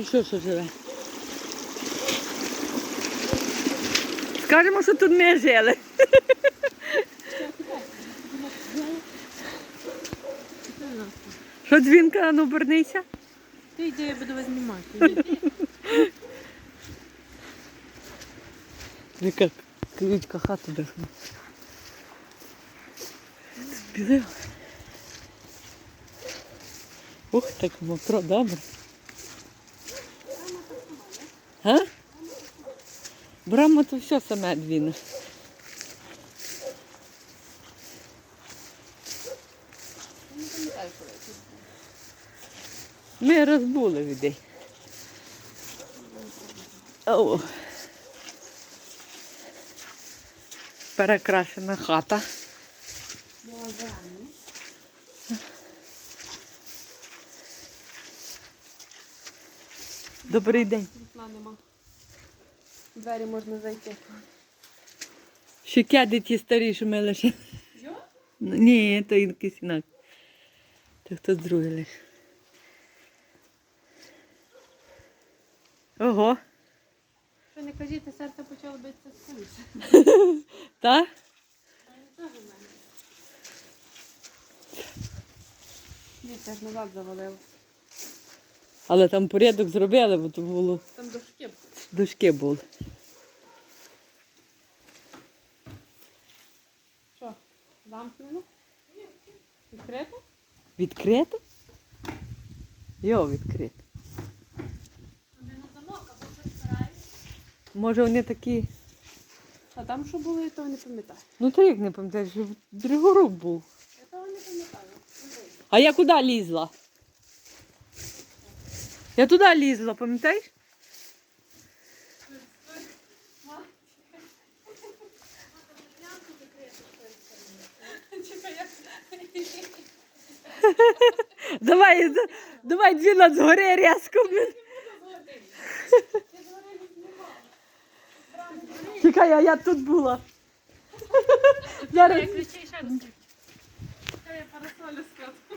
Ти що, що живе? Скажемо, що тут ми жили. Що дзвінка, ну обернися? Ти йди, я буду вас знімати. Яка ключка хату дихне. Ух, так мокро, добре. А? Брама то все саме двіне. Ми розбули людей. О. Перекрашена хата. Добрий день. Вікна нема. Двері можна зайти. Ще кяди ті старі, що ми лише. Йо? Ну, Ні, то якийсь інакше. То хтось другий лише. Ого. Що не кажіть, серце почало битися з куліс. Та? Ні, це ж назад завалило. Але там порядок зробили, бо то було Там дошки. були. дошки були. Що? Замкнено? Відкрито? Відкрито? Йо, відкрито. Вони на замок, або що Може вони такі. А там що було, я того не пам'ятаю. Ну то як не пам'ятаєш, що Дригорук був. Я того не пам'ятаю. А я куди лізла? Я туди лізла, пам'ятаєш? Давай, давай дві над згори різко. Чекай, а я тут була. Зараз. ключі ще раз. Я парасолю складу.